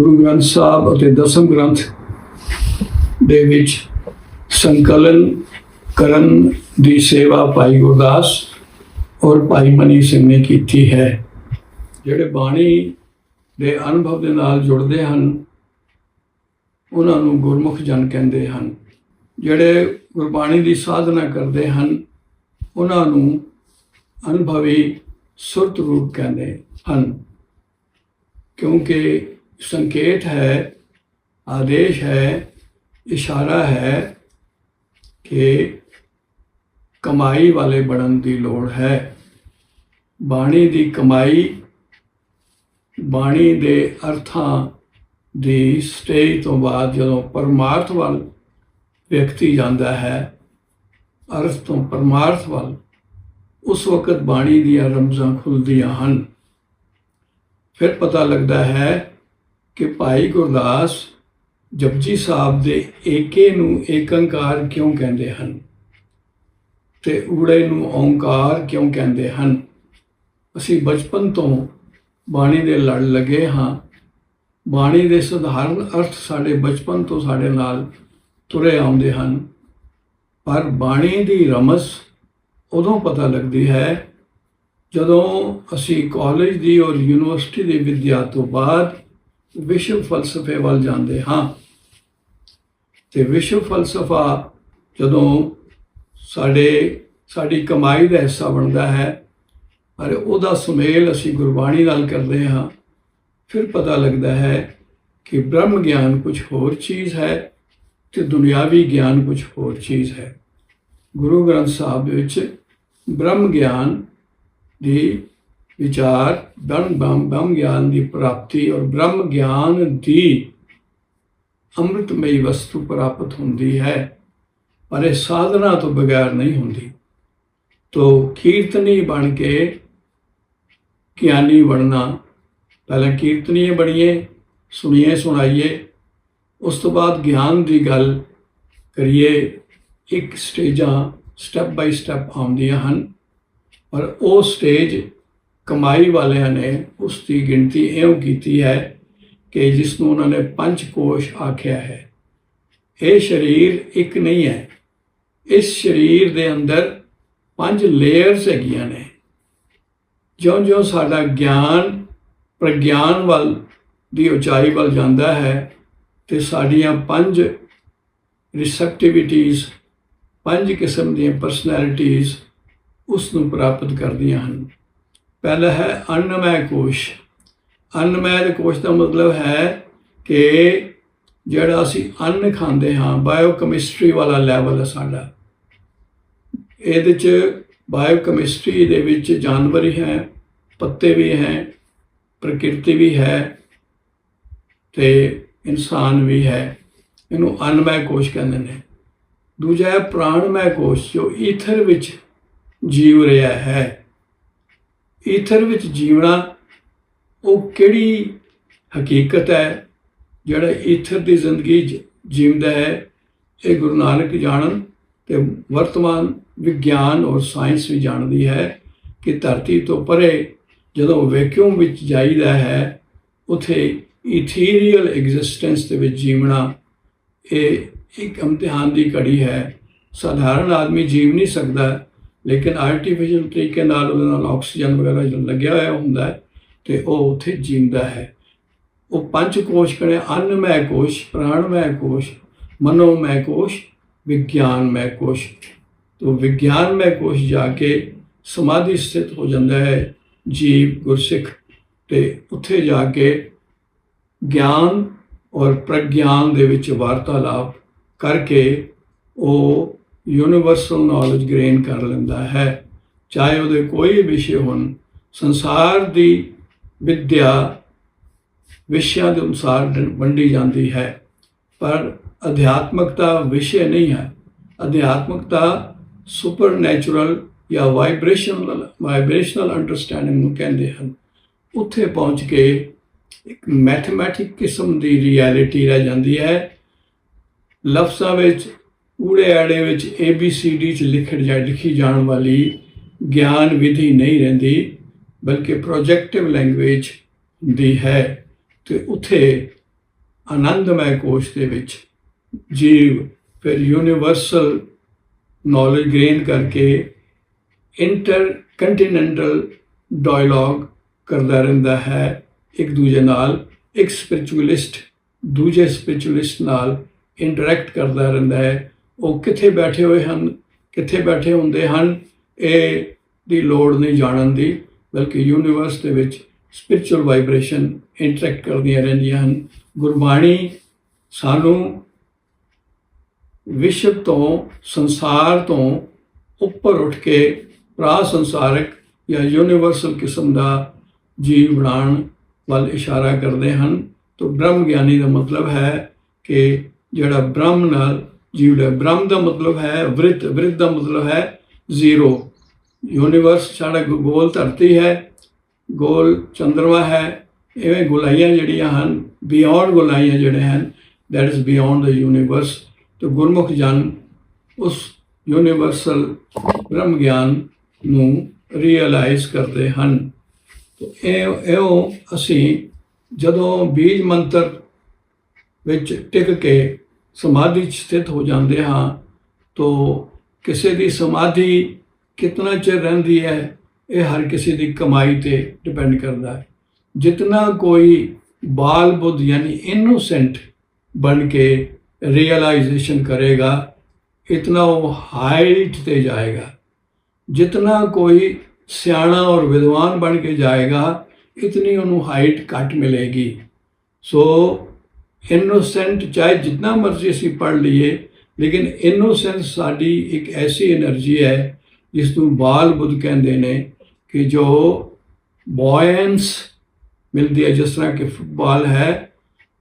ਗੁਰੂ ਗ੍ਰੰਥ ਸਾਹਿਬ ਅਤੇ ਦਸਮ ਗ੍ਰੰਥ ਦੇ ਵਿੱਚ ਸੰਕਲਨ ਕਰਨ ਦੀ ਸੇਵਾ ਭਾਈ ਗੁਰਦਾਸ ਔਰ ਭਾਈ ਮਨੀ ਸਿੰਘ ਨੇ ਕੀਤੀ ਹੈ। ਜਿਹੜੇ ਬਾਣੀ ਦੇ ਅਨੁਭਵ ਦੇ ਨਾਲ ਜੁੜਦੇ ਹਨ, ਉਹਨਾਂ ਨੂੰ ਗੁਰਮੁਖ ਜਨ ਕਹਿੰਦੇ ਹਨ। ਜਿਹੜੇ ਗੁਰਬਾਣੀ ਦੀ ਸਾਧਨਾ ਕਰਦੇ ਹਨ, ਉਹਨਾਂ ਨੂੰ ਅਨੁਭਵੀ ਸੁਰਤ ਰੂਪ ਕਹਿੰਦੇ ਹਨ। ਕਿਉਂਕਿ ਸੰਕੇਤ ਹੈ, ਆਦੇਸ਼ ਹੈ, ਇਸ਼ਾਰਾ ਹੈ ਕਿ ਕਮਾਈ ਵਾਲੇ ਬਣਨ ਦੀ ਲੋੜ ਹੈ। ਬਾਣੀ ਦੀ ਕਮਾਈ ਬਾਣੀ ਦੇ ਅਰਥਾਂ ਦੀ ਸਟੇਜ ਤੋਂ ਬਾਅਦ ਜਦੋਂ ਪਰਮਾਰਥ ਵੱਲ ਵਿਅਕਤੀ ਜਾਂਦਾ ਹੈ, ਅਰਥ ਤੋਂ ਪਰਮਾਰਥ ਵੱਲ, ਉਸ ਵਕਤ ਬਾਣੀ ਦੀਆਂ ਰਮਜ਼ਾਂ ਖੁੱਲਦੀਆਂ ਹਨ। ਫਿਰ ਪਤਾ ਲੱਗਦਾ ਹੈ ਕਿ ਭਾਈ ਗੁਰਦਾਸ ਜਪਜੀ ਸਾਹਿਬ ਦੇ ਏਕੇ ਨੂੰ ਏਕੰਕਾਰ ਕਿਉਂ ਕਹਿੰਦੇ ਹਨ? ਤੇ ਊੜੇ ਨੂੰ ਓੰਕਾਰ ਕਿਉਂ ਕਹਿੰਦੇ ਹਨ? ਅਸੀਂ ਬਚਪਨ ਤੋਂ ਬਾਣੀ ਦੇ ਲੜ ਲੱਗੇ ਹਾਂ। ਬਾਣੀ ਦੇ ਸਧਾਰਨ ਅਰਥ ਸਾਡੇ ਬਚਪਨ ਤੋਂ ਸਾਡੇ ਨਾਲ ਤੁਰੇ ਆਉਂਦੇ ਹਨ। ਪਰ ਬਾਣੀ ਦੀ ਰਮਸ ਉਦੋਂ ਪਤਾ ਲੱਗਦੀ ਹੈ ਜਦੋਂ ਅਸੀਂ ਕਾਲਜ ਦੀ ਔਰ ਯੂਨੀਵਰਸਿਟੀ ਦੀ ਵਿਦਿਆ ਤੋਂ ਬਾਅਦ ਵਿਸ਼ਵ ਫਲਸਫੇ ਵੱਲ ਜਾਂਦੇ ਹਾਂ। ਤੇ ਵਿਸ਼ਵ ਫਲਸਫਾ ਜਦੋਂ ਸਾਡੇ, ਸਾਡੀ ਕਮਾਈ ਦਾ ਹਿੱਸਾ ਬਣਦਾ ਹੈ ਪਰ ਉਹਦਾ ਸੁਮੇਲ ਅਸੀਂ ਗੁਰਬਾਣੀ ਨਾਲ ਕਰਦੇ ਹਾਂ, ਫਿਰ ਪਤਾ ਲੱਗਦਾ ਹੈ ਕਿ ਬ੍ਰਹਮ ਗਿਆਨ ਕੁਝ ਹੋਰ ਚੀਜ਼ ਹੈ ਤੇ ਦੁਨਿਆਵੀ ਗਿਆਨ ਕੁਝ ਹੋਰ ਚੀਜ਼ ਹੈ। ਗੁਰੂ ਗ੍ਰੰਥ ਸਾਹਿਬ ਵਿੱਚ ਬ੍ਰਹਮ ਗਿਆਨ ਦੀ ਵਿਚਾਰ ਬ੍ਰਹਮ ਬ੍ਰਹਮ ਬ੍ਰਹਮ ਗਿਆਨ ਦੀ ਪ੍ਰਾਪਤੀ ਔਰ ਬ੍ਰਹਮ ਗਿਆਨ ਦੀ ਅੰਮ੍ਰਿਤਮਈ ਵਸਤੂ ਪ੍ਰਾਪਤ ਹੁੰਦੀ ਹੈ, ਪਰ ਇਹ ਸਾਧਨਾ ਤੋਂ ਬਗੈਰ ਨਹੀਂ ਹੁੰਦੀ। ਤੋ ਕੀਰਤਨੀ ਬਣ ਕੇ ਗਿਆਨੀ ਬਣਨਾ, ਪਹਿਲਾਂ ਕੀਰਤਨੀ ਬਣੀਏ, ਸੁਣੀਏ, ਸੁਣਾਈਏ, ਉਸ ਤੋਂ ਬਾਅਦ ਗਿਆਨ ਦੀ ਗੱਲ ਕਰੀਏ, ਇੱਕ ਸਟੇਜਾਂ ਸਟੈਪ ਬਾਈ ਸਟੈਪ ਆਉਂਦੀਆਂ ਹਨ, ਪਰ ਉਹ ਸਟੇਜ ਕਮਾਈ ਵਾਲਿਆਂ ਨੇ ਉਸ ਦੀ ਗਿਣਤੀ ਇਉਂ ਕੀਤੀ ਹੈ ਕਿ ਜਿਸ ਨੂੰ ਉਹਨਾਂ ਨੇ ਪੰਜ ਕੋਸ਼ ਆਖਿਆ ਹੈ। ਇਹ ਸਰੀਰ ਇੱਕ ਨਹੀਂ ਹੈ। ਇਸ ਸਰੀਰ ਦੇ ਅੰਦਰ ਪੰਜ ਲੇਅਰਸ ਹੈਗੀਆਂ ਨੇ। ਜਿਉਂ-ਜਿਉਂ ਸਾਡਾ ਗਿਆਨ, ਪ੍ਰਗਿਆਨ ਵੱਲ ਦੀ ਉਚਾਈ ਵੱਲ ਜਾਂਦਾ ਹੈ ਤੇ ਸਾਡੀਆਂ ਪੰਜ ਰਿਸੈਪਟਿਵਿਟੀਜ਼ ਪੰਜ ਕਿਸਮ ਦੀਆਂ ਪਰਸਨੈਲਿਟੀਜ਼ ਉਸ ਨੂੰ ਪ੍ਰਾਪਤ ਕਰਦੀਆਂ ਹਨ। ਪਹਿਲਾ ਹੈ ਅੰਨਮੈ ਕੋਸ਼। ਅੰਨਮੈ ਦੇ ਕੋਸ਼ ਦਾ ਮਤਲਬ ਹੈ ਕਿ ਜਿਹੜਾ ਅਸੀਂ ਅੰਨ ਖਾਂਦੇ ਹਾਂ ਬਾਇਓਕੈਮਿਸਟਰੀ ਵਾਲਾ ਲੈਵਲ ਹੈ ਸਾਡਾ। ਇਹਦੇ ਚ ਬਾਇਓਕੈਮਿਸਟਰੀ ਦੇ ਵਿੱਚ ਜਾਨਵਰ ਹੀ ਹੈ, ਪੱਤੇ ਵੀ ਹੈ, ਪ੍ਰਕਿਰਤੀ ਵੀ ਹੈ ਤੇ ਇਨਸਾਨ ਵੀ ਹੈ। ਇਹਨੂੰ ਅਨਮੈ ਕੋਸ਼ ਕਹਿੰਦੇ ਨੇ। ਦੂਜਾ ਹੈ ਪ੍ਰਾਣਮੈ ਕੋਸ਼, ਜੋ ਈਥਰ ਵਿੱਚ ਜੀਵ ਰਿਹਾ ਹੈ। ਈਥਰ ਵਿੱਚ ਜੀਵਣਾ, ਉਹ ਕਿਹੜੀ ਹਕੀਕਤ ਹੈ? ਜਿਹੜਾ ਈਥਰ ਦੀ ਜ਼ਿੰਦਗੀ ਜ- ਜੀਵਦਾ ਹੈ, ਇਹ ਗੁਰੂ ਨਾਨਕ ਜਾਣਨ ਤੇ ਵਰਤਮਾਨ ਵਿਗਿਆਨ ਔਰ ਸਾਇੰਸ ਵੀ ਜਾਣਦੀ ਹੈ ਕਿ ਧਰਤੀ ਤੋਂ ਪਰੇ ਜਦੋਂ ਵੈਕਿਊਮ ਵਿੱਚ ਜਾਈਦਾ ਹੈ, ਉਥੇ ਇਥੀਰੀਅਲ ਐਗਜ਼ਿਸਟੈਂਸ ਦੇ ਵਿੱਚ ਜੀਵਣਾ, ਇਹ ਇੱਕ ਇਮਤਿਹਾਨ ਦੀ ਘੜੀ ਹੈ। ਸਾਧਾਰਨ ਆਦਮੀ ਜੀਵ ਨਹੀਂ ਸਕਦਾ। ਲੇਕਿਨ ਆਰਟੀਫੀਸ਼ੀਅਲ ਤਰੀਕੇ ਨਾਲ ਉਹਦੇ ਨਾਲ ਆਕਸੀਜਨ ਵਗੈਰਾ ਜਦੋਂ ਲੱਗਿਆ ਹੋਇਆ ਹੁੰਦਾ ਹੈ ਤੇ ਉਹ ਉੱਥੇ ਜੀਂਦਾ ਹੈ। ਉਹ ਪੰਜ ਕੋਸ਼ ਕਰੇ ਅੰਨਮੈ ਕੋਸ਼, ਪ੍ਰਾਣਮੈ ਕੋਸ਼, ਮਨੋਮੈ ਕੋਸ਼, ਵਿਗਿਆਨਮੈ ਕੋਸ਼। ਤੋ ਵਿਗਿਆਨਮੈ ਕੋਸ਼ ਜਾ ਕੇ ਸਮਾਧੀ ਸਥਿਤ ਹੋ ਜਾਂਦਾ ਹੈ ਜੀਵ, ਗੁਰਸਿੱਖ ਤੇ ਉੱਥੇ ਜਾ ਕੇ ਗਿਆਨ ਔਰ ਪ੍ਰਗਿਆਨ ਦੇ ਵਿੱਚ ਵਾਰਤਾਲਾਪ ਕਰਕੇ ਉਹ ਯੂਨੀਵਰਸਲ ਨੌਲੇਜ ਗ੍ਰੇਨ ਕਰ ਲੈਂਦਾ ਹੈ। ਚਾਹੇ ਉਹਦੇ ਕੋਈ ਵਿਸ਼ੇ ਹੋਣ, ਸੰਸਾਰ ਦੀ ਵਿਦਿਆ ਵਿਸ਼ਿਆਂ ਦੇ ਅਨੁਸਾਰ ਵੰਡੀ ਜਾਂਦੀ ਹੈ। ਪਰ ਅਧਿਆਤਮਕਤਾ ਵਿਸ਼ੇ ਨਹੀਂ ਹੈ। ਅਧਿਆਤਮਕਤਾ ਸੁਪਰਨੈਚੁਰਲ ਜਾਂ ਵਾਈਬ੍ਰੇਸ਼ਨਲ ਵਾਈਬ੍ਰੇਸ਼ਨਲ ਅੰਡਰਸਟੈਂਡਿੰਗ ਨੂੰ ਕਹਿੰਦੇ ਹਨ। ਉੱਥੇ ਪਹੁੰਚ ਕੇ ਇੱਕ ਮੈਥਮੈਟਿਕ ਕਿਸਮ ਦੀ ਰਿਐਲਿਟੀ ਰਹਿ ਜਾਂਦੀ ਹੈ। ਲਫ਼ਜ਼ਾਂ ਵਿੱਚ ਊੜੇ ਆੜੇ ਵਿੱਚ ABCD ਚ ਲਿਖੜ ਜਾ ਲਿਖੀ ਜਾਣ ਵਾਲੀ ਗਿਆਨ ਵਿਧੀ ਨਹੀਂ ਰਹਿੰਦੀ, ਬਲਕਿ ਪ੍ਰੋਜੈਕਟਿਵ ਲੈਂਗੁਏਜ ਦੀ ਹੈ ਤੇ ਉੱਥੇ ਆਨੰਦਮय ਕੋਸ਼ ਦੇ ਵਿੱਚ ਜੀਵ ਫਿਰ ਯੂਨੀਵਰਸਲ ਨੌਲੇਜ ਗ੍ਰੇਨ ਕਰਕੇ ਇੰਟਰ ਕੰਟੀਨੈਂਟਲ ਡਾਇਲੌਗ ਕਰਦਾ ਰਹਿੰਦਾ ਹੈ ਇੱਕ ਦੂਜੇ ਨਾਲ, ਇੱਕ ਸਪਿਰਚੁਅਲਿਸਟ ਦੂਜੇ ਸਪਿਰਚੁਅਲਿਸਟ ਨਾਲ ਇੰਟਰੈਕਟ ਕਰਦਾ ਰਹਿੰਦਾ ਹੈ। ਉਹ ਕਿੱਥੇ ਬੈਠੇ ਹੋਏ ਹਨ, ਕਿੱਥੇ ਬੈਠੇ ਹੁੰਦੇ ਹਨ, ਇਹ ਦੀ ਲੋੜ ਨਹੀਂ ਜਾਣਨ ਦੀ, ਬਲਕਿ ਯੂਨੀਵਰਸ ਦੇ ਵਿੱਚ ਸਪਿਰਚੁਅਲ ਵਾਈਬ੍ਰੇਸ਼ਨ ਇੰਟਰੈਕਟ ਕਰਦੀਆਂ ਰਹਿੰਦੀਆਂ ਹਨ। ਗੁਰਬਾਣੀ ਸਾਨੂੰ ਵਿਸ਼ਵ ਤੋਂ, ਸੰਸਾਰ ਤੋਂ ਉੱਪਰ ਉੱਠ ਕੇ ਪ੍ਰਾ ਸੰਸਾਰਿਕ ਜਾਂ ਯੂਨੀਵਰਸਲ ਕਿਸਮ ਦਾ ਜੀਵ ਬਣਾਉਣ ਵੱਲ ਇਸ਼ਾਰਾ ਕਰਦੇ ਹਨ। ਤਾਂ ਬ੍ਰਹਮ ਗਿਆਨੀ ਦਾ ਮਤਲਬ ਹੈ ਕਿ ਜਿਹੜਾ ਬ੍ਰਹਮ ਨਾਲ ਜੀਵ ਹੈ ਬ੍ਰਹਮ ਦਾ ਮਤਲਬ ਹੈ, ਵ੍ਰਿਤ ਵ੍ਰਿਤ ਦਾ ਮਤਲਬ ਹੈ ਜ਼ੀਰੋ। ਯੂਨੀਵਰਸ ਸਾਡਾ ਗੋਲ ਧਰਤੀ ਹੈ, ਗੋਲ ਚੰਦਰਮਾ ਹੈ, ਇਵੇਂ ਗੁਲਾਈਆਂ ਜਿਹੜੀਆਂ ਹਨ ਬਿਯੋਂਡ ਗੁਲਾਈਆਂ ਜਿਹੜੇ ਹਨ that is beyond the universe ਤੇ ਗੁਰਮੁਖ ਜਨ ਉਸ ਯੂਨੀਵਰਸਲ ਬ੍ਰਹਮ ਗਿਆਨ ਨੂੰ ਰੀਅਲਾਈਜ਼ ਕਰਦੇ ਹਨ। ਤੇ ਇਹ, ਇਹੋ ਅਸੀਂ ਜਦੋਂ ਬੀਜ ਮੰਤਰ ਵਿੱਚ ਟਿਕ ਕੇ ਸਮਾਧੀ 'ਚ ਸਥਿਤ ਹੋ ਜਾਂਦੇ ਹਾਂ ਤਾਂ ਕਿਸੇ ਦੀ ਸਮਾਧੀ ਕਿਤਨਾ ਚਿਰ ਰਹਿੰਦੀ ਹੈ, ਇਹ ਹਰ ਕਿਸੇ ਦੀ ਕਮਾਈ ਤੇ ਡਿਪੈਂਡ ਕਰਦਾ ਹੈ। ਜਿਤਨਾ ਕੋਈ ਬਾਲ ਬੁੱਧ ਯਾਨੀ ਇਨੋਸੈਂਟ ਬਣ ਕੇ ਰੀਅਲਾਈਜੇਸ਼ਨ ਕਰੇਗਾ, ਇਤਨਾ ਉਹ ਹਾਈਟ ਤੇ ਜਾਏਗਾ। ਜਿਤਨਾ ਕੋਈ ਸਿਆਣਾ ਔਰ ਵਿਦਵਾਨ ਬਣ ਕੇ ਜਾਏਗਾ, ਇਤਨੀ ਉਹਨੂੰ ਹਾਈਟ ਘੱਟ ਮਿਲੇਗੀ। ਸੋ ਇਨੋਸੈਂਟ ਚਾਹੇ ਜਿੰਨਾ ਮਰਜ਼ੀ ਅਸੀਂ ਪੜ ਲਈਏ, ਲੇਕਿਨ ਇਨੋਸੈਂਸ ਸਾਡੀ ਇੱਕ ਐਸੀ એનર્ਜੀ ਹੈ, ਜਿਸ ਨੂੰ ਬਾਲ ਬੁੱਧ ਕਹਿੰਦੇ ਨੇ ਕਿ ਜੋ ਬੋਇੰਸ ਮਿਲਦੀ ਹੈ, ਜਿਸ ਤਰ੍ਹਾਂ ਕਿ ਫੁੱਟਬਾਲ ਹੈ,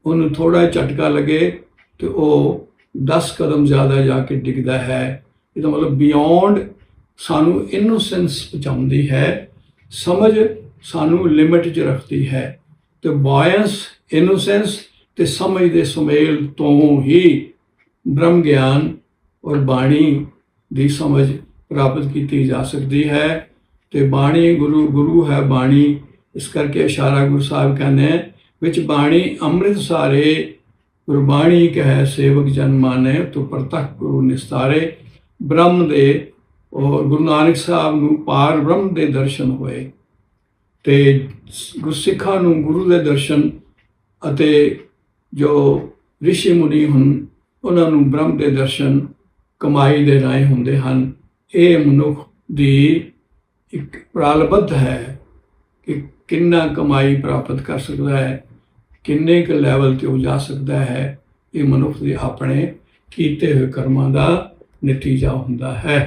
ਉਹਨੂੰ ਥੋੜਾ ਝਟਕਾ ਲਗੇ ਤੇ ਉਹ 10 ਕਦਮ ਜ਼ਿਆਦਾ ਜਾ ਕੇ ਡਿੱਗਦਾ ਹੈ। ਇਹਦਾ ਮਤਲਬ ਬਿਯੋਂਡ ਸਾਨੂੰ ਇਨੋਸੈਂਸ ਪਹੁੰਚਾਉਂਦੀ ਹੈ, ਸਮਝ ਸਾਨੂੰ ਲਿਮਿਟ 'ਚ ਰੱਖਦੀ ਹੈ। ਤੇ ਬੋਇੰਸ ਇਨੋਸੈਂਸ ਤੇ ਸਮਝ ਦੇ ਸੁਮੇਲ ਤੋਂ ਹੀ ਬ੍ਰਹਮ ਗਿਆਨ ਔਰ ਬਾਣੀ ਦੀ ਸਮਝ ਪ੍ਰਾਪਤ ਕੀਤੀ ਜਾ ਸਕਦੀ ਹੈ ਤੇ ਬਾਣੀ ਗੁਰੂ ਗੁਰੂ ਹੈ ਬਾਣੀ। ਇਸ ਕਰਕੇ ਇਸ਼ਾਰਾ ਗੁਰੂ ਸਾਹਿਬ ਕਹਿੰਦੇ ਵਿੱਚ ਬਾਣੀ ਅੰਮ੍ਰਿਤ ਸਾਰੇ ਗੁਰਬਾਣੀ ਕਹੈ ਸੇਵਕ ਜਨ ਮਾਨੇ, ਤੋ ਪ੍ਰਤੱਖ ਗੁਰੂ ਨਿਸਤਾਰੇ। ਬ੍ਰਹਮ ਦੇ ਔਰ ਗੁਰੂ ਨਾਨਕ ਸਾਹਿਬ ਨੂੰ ਪਾਰ ਬ੍ਰਹਮ ਦੇ ਦਰਸ਼ਨ ਹੋਏ ਤੇ ਗੁਰਸਿੱਖਾਂ ਨੂੰ ਗੁਰੂ ਦੇ ਦਰਸ਼ਨ ਅਤੇ ਜੋ ਰਿਸ਼ੀ ਮੁਨੀ ਹਨ ਉਹਨਾਂ ਨੂੰ ਬ੍ਰਹਮ ਦੇ ਦਰਸ਼ਨ, ਕਮਾਈ ਦੇ ਰਾਹੀਂ ਹੁੰਦੇ ਹਨ, ਇਹ ਮਨੁੱਖ ਦੀ ਇੱਕ ਪ੍ਰਾਲਬਧ ਹੈ ਕਿ ਕਿੰਨਾ ਕਮਾਈ ਪ੍ਰਾਪਤ ਕਰ ਸਕਦਾ ਹੈ, ਕਿੰਨੇ ਕੁ ਲੈਵਲ ਤੇ ਉਹ ਜਾ ਸਕਦਾ ਹੈ, ਇਹ ਮਨੁੱਖ ਦੇ ਆਪਣੇ ਕੀਤੇ ਹੋਏ ਕਰਮਾਂ ਦਾ ਨਤੀਜਾ ਹੁੰਦਾ ਹੈ।